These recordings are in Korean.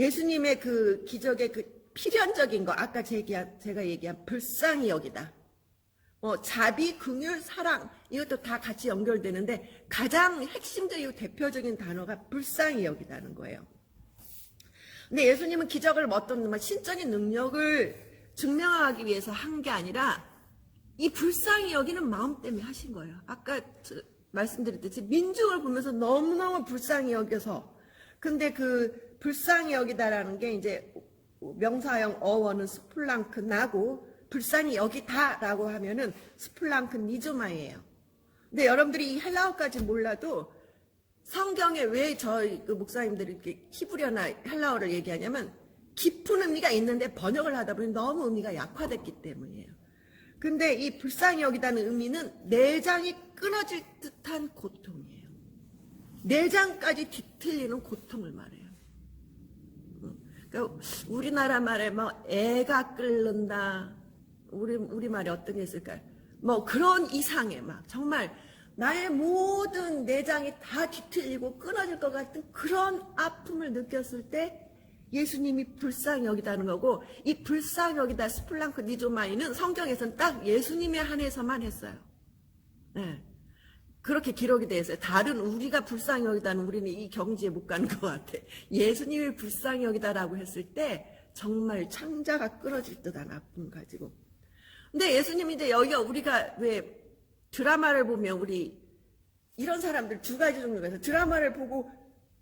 예수님의 그 기적의 그 필연적인 거 아까 제가, 제가 얘기한 불쌍히 여기다. 뭐 자비, 긍휼, 사랑 이것도 다 같이 연결되는데 가장 핵심적이고 대표적인 단어가 불쌍히 여기다는 거예요. 근데 예수님은 기적을 뭐 어떤 뭐 신적인 능력을 증명하기 위해서 한 게 아니라 이 불쌍히 여기는 마음 때문에 하신 거예요. 아까 저- 말씀드렸듯이 민중을 보면서 너무너무 불쌍히 여겨서 근데 그 불쌍히 여기다라는 게 이제 명사형 어원은 스플랑크 나고 불쌍히 여기다라고 하면은 스플랑크 니조마예요. 근데 여러분들이 이 헬라어까지 몰라도 성경에 왜 저희 그 목사님들이 이렇게 히브리어나 헬라어를 얘기하냐면 깊은 의미가 있는데 번역을 하다 보니 너무 의미가 약화됐기 때문이에요. 근데 이 불쌍히 여기다는 의미는 내장이 끊어질 듯한 고통이에요. 내장까지 뒤틀리는 고통을 말해요. 음, 그러니까 우리나라 말에 뭐 애가 끓는다. 우리 우리 말에 어떤 게 있을까요? 뭐 그런 이상의 막 정말 나의 모든 내장이 다 뒤틀리고 끊어질 것 같은 그런 아픔을 느꼈을 때 예수님이 불쌍히 여기다는 거고 이 불쌍히 여기다 스플랑크 니조마이는 성경에서는 딱 예수님에 한해서만 했어요. 네. 그렇게 기록이 되어 있어요. 다른 우리가 불쌍히 여기다는 우리는 이 경지에 못 가는 것 같아. 예수님이 불쌍히 여기다라고 했을 때 정말 창자가 끊어질 듯한 아픔 가지고. 근데 예수님이 이제 여기가 우리가 왜 드라마를 보면 우리 이런 사람들 두 가지 종류가 있어요. 드라마를 보고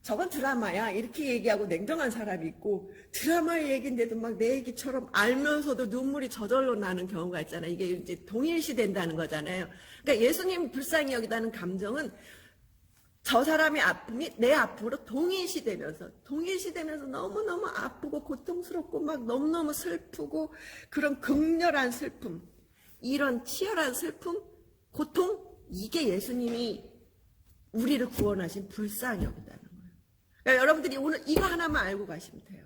저건 드라마야 이렇게 얘기하고 냉정한 사람이 있고 드라마의 얘기인데도 막 내 얘기처럼 알면서도 눈물이 저절로 나는 경우가 있잖아요. 이게 이제 동일시 된다는 거잖아요. 그러니까 예수님 불쌍히 여기다는 감정은 저 사람의 아픔이 내 아픔으로 동일시 되면서 동일시 되면서 너무너무 아프고 고통스럽고 막 너무너무 슬프고 그런 극렬한 슬픔 이런 치열한 슬픔 고통 이게 예수님이 우리를 구원하신 불쌍히 여기다는. 여러분들이 오늘 이거 하나만 알고 가시면 돼요.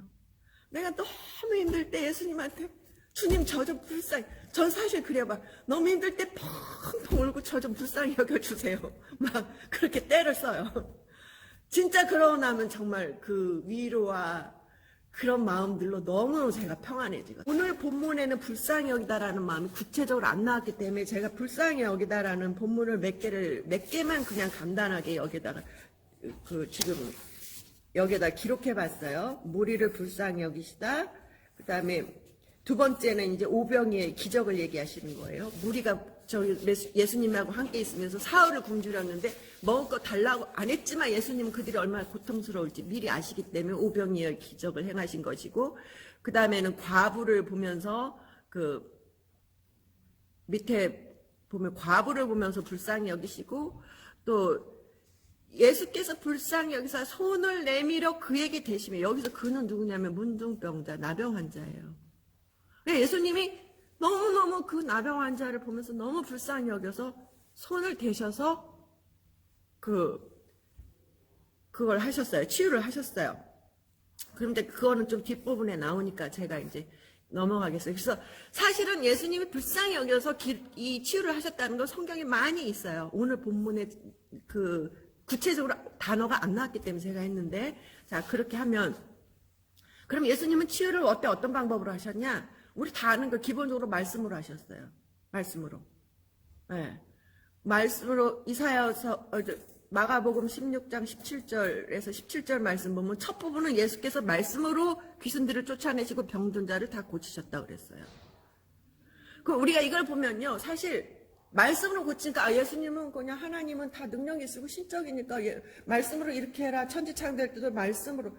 내가 너무 힘들 때 예수님한테 주님 저 좀 불쌍히 전 사실 그래요 막 너무 힘들 때 펑펑 울고 저 좀 불쌍히 여겨주세요. 막 그렇게 때를 써요. 진짜 그러고 나면 정말 그 위로와 그런 마음들로 너무 제가 평안해지고 오늘 본문에는 불쌍히 여기다라는 마음이 구체적으로 안 나왔기 때문에 제가 불쌍히 여기다라는 본문을 몇 개를 몇 개만 그냥 간단하게 여기다가 그 지금 여기다 기록해 봤어요. 무리를 불쌍히 여기시다. 그 다음에 두 번째는 이제 오병이의 기적을 얘기하시는 거예요. 무리가 저희 예수님하고 함께 있으면서 사흘을 굶주렸는데 먹을 거 달라고 안 했지만 예수님은 그들이 얼마나 고통스러울지 미리 아시기 때문에 오병이의 기적을 행하신 것이고 그 다음에는 과부를 보면서 그 밑에 보면 과부를 보면서 불쌍히 여기시고 또 예수께서 불쌍히 여기서 손을 내밀어 그에게 대시며 여기서 그는 누구냐면 문둥병자 나병 환자예요. 근데 예수님이 너무너무 그 나병 환자를 보면서 너무 불쌍히 여겨서 손을 대셔서 그 그걸 하셨어요. 치유를 하셨어요. 그런데 그거는 좀 뒷부분에 나오니까 제가 이제 넘어가겠어요. 그래서 사실은 예수님이 불쌍히 여겨서 기- 이 치유를 하셨다는 건 성경에 많이 있어요. 오늘 본문에 그 구체적으로 단어가 안 나왔기 때문에 제가 했는데 자 그렇게 하면 그럼 예수님은 치유를 어때 어떤 방법으로 하셨냐? 우리 다 아는 거 기본적으로 말씀으로 하셨어요. 말씀으로. 예. 말씀으로 이사야서 어, 저, 마가복음 16장 17절에서 17절 말씀 보면 첫 부분은 예수께서 말씀으로 귀신들을 쫓아내시고 병든 자를 다 고치셨다 그랬어요. 그 우리가 이걸 보면요, 사실 말씀으로 고치니까 아, 예수님은 그냥 하나님은 다 능력이 있고 신적이니까 예, 말씀으로 이렇게 해라 천지창될 때도 말씀으로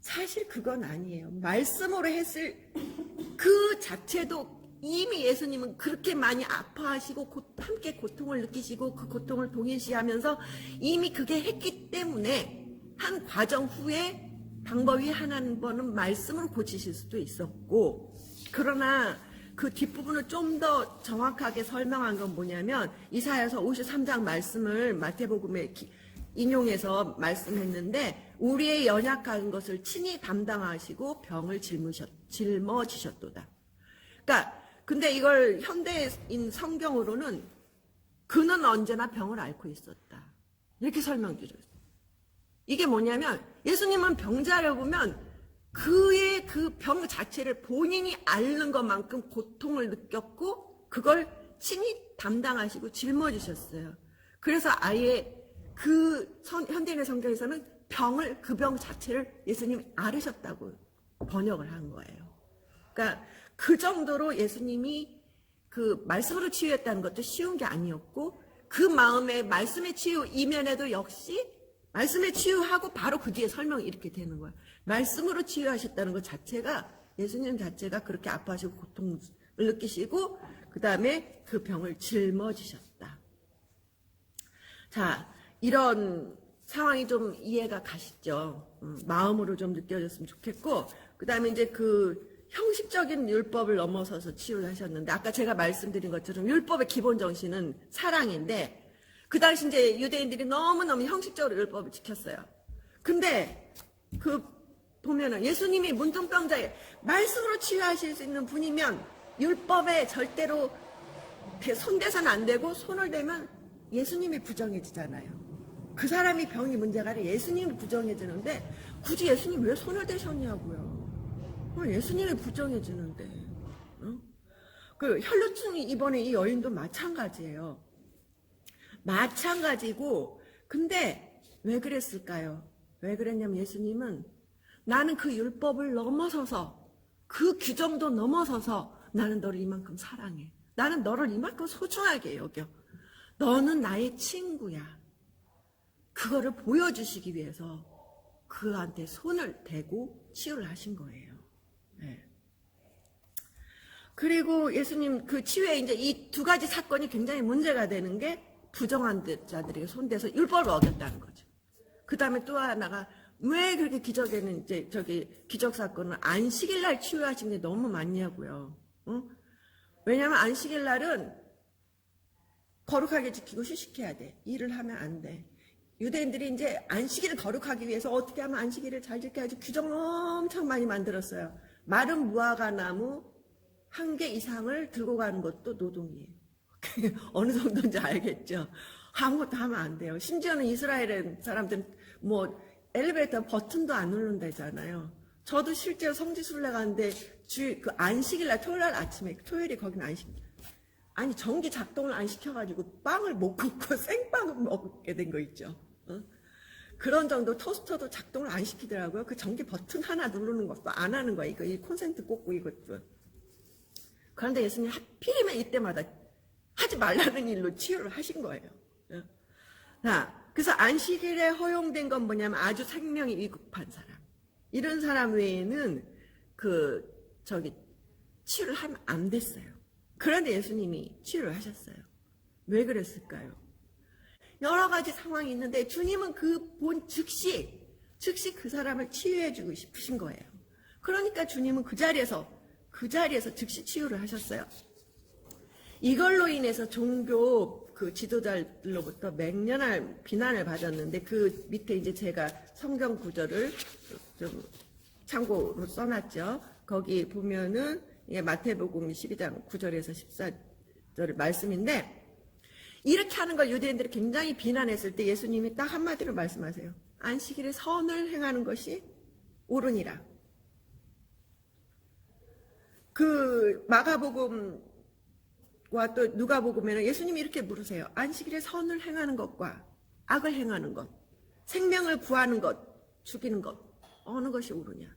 사실 그건 아니에요. 말씀으로 했을 그 자체도 이미 예수님은 그렇게 많이 아파하시고 고- 함께 고통을 느끼시고 그 고통을 동일시하면서 이미 그게 했기 때문에 한 과정 후에 방법이 하나는 번은 말씀으로 고치실 수도 있었고 그러나 그 뒷부분을 좀 더 정확하게 설명한 건 뭐냐면 이사야서 53장 말씀을 마태복음에 기- 인용해서 말씀했는데 우리의 연약한 것을 친히 담당하시고 병을 짊으셨, 짊어지셨도다. 그러니까 근데 이걸 현대인 성경으로는 그는 언제나 병을 앓고 있었다. 이렇게 설명드렸어요. 이게 뭐냐면 예수님은 병자를 보면 그의 그 병 자체를 본인이 앓는 것만큼 고통을 느꼈고 그걸 친히 담당하시고 짊어지셨어요. 그래서 아예 그 선- 현대인의 성경에서는 병을 그 병 자체를 예수님이 앓으셨다고 번역을 한 거예요. 그러니까 그 정도로 예수님이 그 말씀으로 치유했다는 것도 쉬운 게 아니었고 그 마음에 말씀의 치유 이면에도 역시 말씀의 치유하고 바로 그 뒤에 설명이 이렇게 되는 거야. 말씀으로 치유하셨다는 것 자체가 예수님 자체가 그렇게 아파하시고 고통을 느끼시고 그 다음에 그 병을 짊어지셨다. 자, 이런 상황이 좀 이해가 가시죠? 음, 마음으로 좀 느껴졌으면 좋겠고, 그 다음에 이제 그 형식적인 율법을 넘어서서 치유를 하셨는데, 아까 제가 말씀드린 것처럼 율법의 기본 정신은 사랑인데, 그 당시 이제 유대인들이 너무너무 형식적으로 율법을 지켰어요. 근데 그 보면은 예수님이 문둥병자에 말씀으로 치유하실 수 있는 분이면 율법에 절대로 이렇게 손대서는 안 되고 손을 대면 예수님이 부정해지잖아요. 그 사람이 병이 문제가 아니라 예수님이 부정해지는데 굳이 예수님 왜 손을 대셨냐고요. 어, 예수님이 부정해지는데. 어? 그 혈루증이 이번에 이 여인도 마찬가지예요. 마찬가지고 근데 왜 그랬을까요? 왜 그랬냐면 예수님은 나는 그 율법을 넘어서서 그 규정도 넘어서서 나는 너를 이만큼 사랑해. 나는 너를 이만큼 소중하게 여겨. 너는 나의 친구야. 그거를 보여주시기 위해서 그한테 손을 대고 치유를 하신 거예요. 네. 그리고 예수님 그 치유에 이제 이 두 가지 사건이 굉장히 문제가 되는 게 부정한 자들에게 손대서 율법을 어겼다는 거죠. 그 다음에 또 하나가 왜 그렇게 기적에는 이제 저기 기적 사건은 안식일 날 치유하신 게 너무 많냐고요. 응? 왜냐하면 안식일 날은 거룩하게 지키고 휴식해야 돼. 일을 하면 안 돼. 유대인들이 이제 안식일을 거룩하기 위해서 어떻게 하면 안식일을 잘 지켜야지 규정을 엄청 많이 만들었어요. 마른 무화과 나무 한 개 이상을 들고 가는 것도 노동이에요. 어느 정도인지 알겠죠? 아무것도 하면 안 돼요. 심지어는 이스라엘 사람들은 뭐 엘리베이터 버튼도 안 누른다잖아요. 저도 실제로 성지순례 가는데 주, 그 안식일날 토요일 날 아침에 토요일이 거기는 안식 아니 전기 작동을 안 시켜가지고 빵을 못 굽고 생빵을 먹게 된 거 있죠. 어? 그런 정도 토스터도 작동을 안 시키더라고요. 그 전기 버튼 하나 누르는 것도 안 하는 거야. 이거 이 콘센트 꽂고 이것도. 그런데 예수님 하필이면 이때마다 하지 말라는 일로 치유를 하신 거예요. 어? 자, 그래서 안식일에 허용된 건 뭐냐면 아주 생명이 위급한 사람. 이런 사람 외에는 그 저기 치유를 하면 안 됐어요. 그런데 예수님이 치유를 하셨어요. 왜 그랬을까요? 여러 가지 상황이 있는데 주님은 그 본 즉시 즉시 그 사람을 치유해 주고 싶으신 거예요. 그러니까 주님은 그 자리에서 그 자리에서 즉시 치유를 하셨어요. 이걸로 인해서 종교 그 지도자들로부터 맹렬한 비난을 받았는데 그 밑에 이제 제가 성경 구절을 좀 참고로 써놨죠. 거기 보면은 이게 마태복음 12장 9절에서 14절 말씀인데 이렇게 하는 걸 유대인들이 굉장히 비난했을 때 예수님이 딱 한마디로 말씀하세요. 안식일에 선을 행하는 것이 옳으니라. 그 마가복음 과또 누가복음에는 예수님이 이렇게 물으세요. 안식일에 선을 행하는 것과 악을 행하는 것, 생명을 구하는 것, 죽이는 것 어느 것이 옳으냐?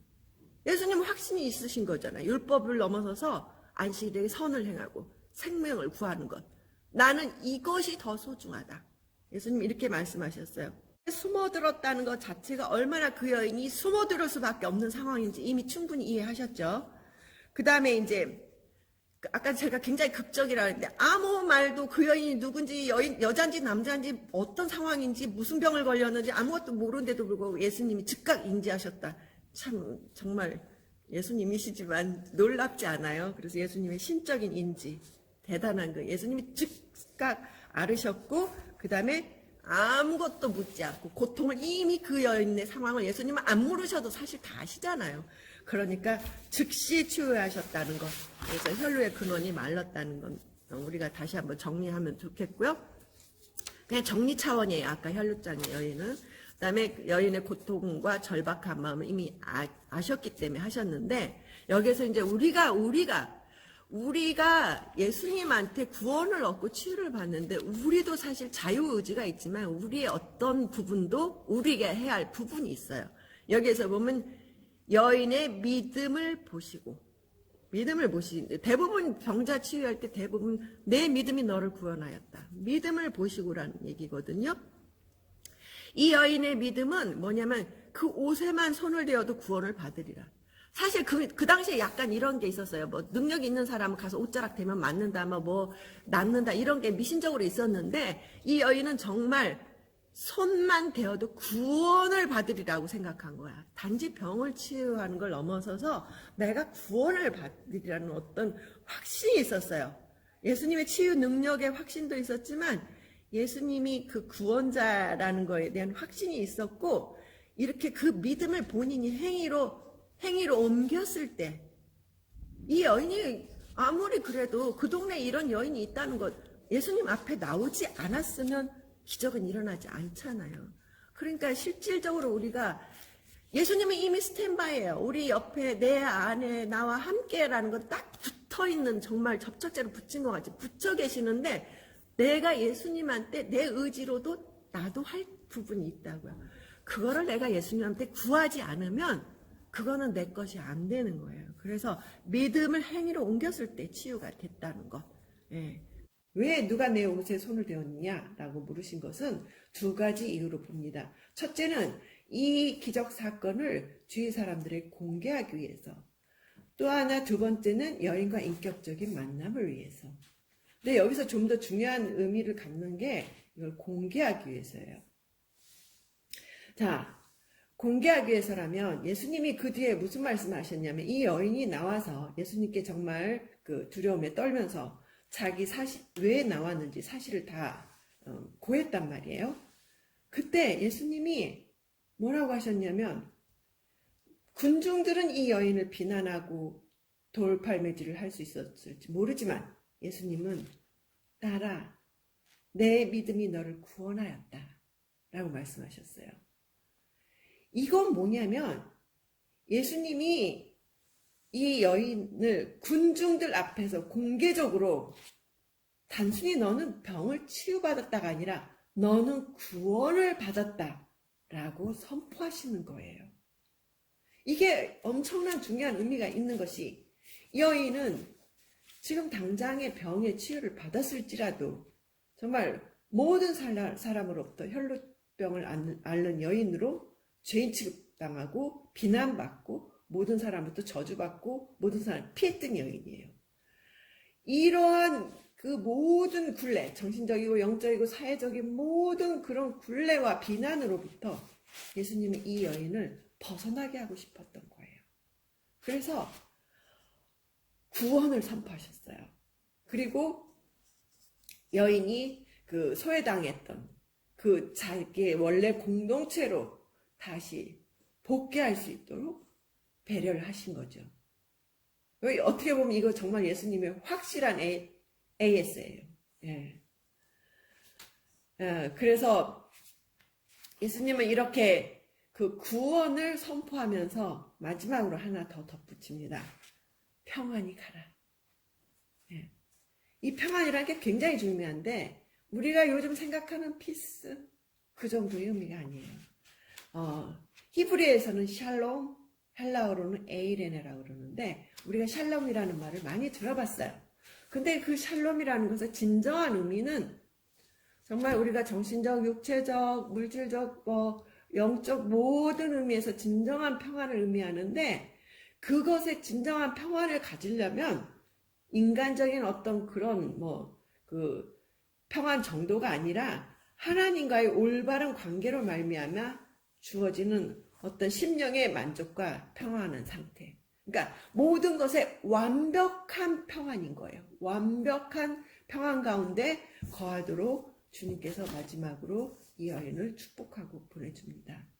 예수님은 확신이 있으신 거잖아요. 율법을 넘어서서 안식일에 선을 행하고 생명을 구하는 것. 나는 이것이 더 소중하다. 예수님 이렇게 말씀하셨어요. 숨어들었다는 것 자체가 얼마나 그 여인이 숨어들을 수밖에 없는 상황인지 이미 충분히 이해하셨죠. 그 다음에 이제 그 아까 제가 굉장히 극적이라 했는데 아무 말도 그 여인이 누군지 여인, 여잔지 남자인지 어떤 상황인지 무슨 병을 걸렸는지 아무것도 모르는데도 불구하고 예수님이 즉각 인지하셨다. 참 정말 예수님이시지만 놀랍지 않아요. 그래서 예수님의 신적인 인지 대단한 거. 예수님이 즉각 알으셨고 그 다음에 아무것도 묻지 않고 고통을 이미 그 여인의 상황을 예수님은 안 물으셔도 사실 다 아시잖아요. 그러니까 즉시 치유하셨다는 것. 그래서 혈루의 근원이 말랐다는 건 우리가 다시 한번 정리하면 좋겠고요. 그냥 정리 차원이에요. 아까 혈루장의 여인은. 그 다음에 그 여인의 고통과 절박한 마음을 이미 아, 아셨기 때문에 하셨는데 여기서 이제 우리가 우리가 우리가 예수님한테 구원을 얻고 치유를 받는데 우리도 사실 자유의지가 있지만 우리의 어떤 부분도 우리가 해야 할 부분이 있어요. 여기에서 보면 여인의 믿음을 보시고 믿음을 보시 대부분 병자 치유할 때 대부분 내 믿음이 너를 구원하였다. 믿음을 보시고라는 얘기거든요. 이 여인의 믿음은 뭐냐면 그 옷에만 손을 대어도 구원을 받으리라. 사실 그, 그 당시에 약간 이런 게 있었어요. 뭐, 능력 있는 사람은 가서 옷자락 대면 맞는다, 뭐, 뭐, 낫는다, 이런 게 미신적으로 있었는데, 이 여인은 정말 손만 대어도 구원을 받으리라고 생각한 거야. 단지 병을 치유하는 걸 넘어서서 내가 구원을 받으리라는 어떤 확신이 있었어요. 예수님의 치유 능력의 확신도 있었지만, 예수님이 그 구원자라는 거에 대한 확신이 있었고, 이렇게 그 믿음을 본인이 행위로, 행위로 옮겼을 때, 이 여인이 아무리 그래도 그 동네에 이런 여인이 있다는 것, 예수님 앞에 나오지 않았으면 기적은 일어나지 않잖아요. 그러니까 실질적으로 우리가 예수님은 이미 스탠바이예요. 우리 옆에 내 안에 나와 함께라는 건 딱 붙어 있는 정말 접착제로 붙인 것 같이 붙여 계시는데 내가 예수님한테 내 의지로도 나도 할 부분이 있다고요. 그거를 내가 예수님한테 구하지 않으면 그거는 내 것이 안 되는 거예요. 그래서 믿음을 행위로 옮겼을 때 치유가 됐다는 것. 예. 왜 누가 내 옷에 손을 대었느냐? 라고 물으신 것은 두 가지 이유로 봅니다. 첫째는 이 기적 사건을 주위 사람들에게 공개하기 위해서. 또 하나 두 번째는 여인과 인격적인 만남을 위해서. 근데 여기서 좀 더 중요한 의미를 갖는 게 이걸 공개하기 위해서예요. 자, 공개하기 위해서라면 예수님이 그 뒤에 무슨 말씀을 하셨냐면 이 여인이 나와서 예수님께 정말 그 두려움에 떨면서 자기 사실 왜 나왔는지 사실을 다 어, 고했단 말이에요. 그때 예수님이 뭐라고 하셨냐면 군중들은 이 여인을 비난하고 돌팔매질을 할 수 있었을지 모르지만 예수님은 딸아 내 믿음이 너를 구원하였다 라고 말씀하셨어요. 이건 뭐냐면 예수님이 이 여인을 군중들 앞에서 공개적으로 단순히 너는 병을 치유받았다가 아니라 너는 구원을 받았다 라고 선포하시는 거예요. 이게 엄청난 중요한 의미가 있는 것이 여인은 지금 당장의 병의 치유를 받았을지라도 정말 모든 사람으로부터 혈루병을 앓는 여인으로 죄인 취급당하고 비난받고 모든 사람부터 저주받고 모든 사람 피했던 여인이에요. 이러한 그 모든 굴레, 정신적이고 영적이고 사회적인 모든 그런 굴레와 비난으로부터 예수님은 이 여인을 벗어나게 하고 싶었던 거예요. 그래서 구원을 선포하셨어요. 그리고 여인이 그 소외당했던 그 자기의 원래 공동체로 다시 복귀할 수 있도록 배려를 하신 거죠. 어떻게 보면 이거 정말 예수님의 확실한 AS예요. 예. 예, 그래서 예수님은 이렇게 그 구원을 선포하면서 마지막으로 하나 더 덧붙입니다. 평안히 가라. 예. 이 평안이라는 게 굉장히 중요한데 우리가 요즘 생각하는 피스 그 정도의 의미가 아니에요. 어, 히브리에서는 샬롬, 헬라어로는 에이레네라고 그러는데 우리가 샬롬이라는 말을 많이 들어봤어요. 근데 그 샬롬이라는 것의 진정한 의미는 정말 우리가 정신적, 육체적, 물질적, 뭐 영적 모든 의미에서 진정한 평안을 의미하는데 그것의 진정한 평안을 가지려면 인간적인 어떤 그런 뭐 그 평안 정도가 아니라 하나님과의 올바른 관계로 말미암아 주어지는 어떤 심령의 만족과 평안한 상태. 그러니까 모든 것에 완벽한 평안인 거예요. 완벽한 평안 가운데 거하도록 주님께서 마지막으로 이 여인을 축복하고 보내줍니다.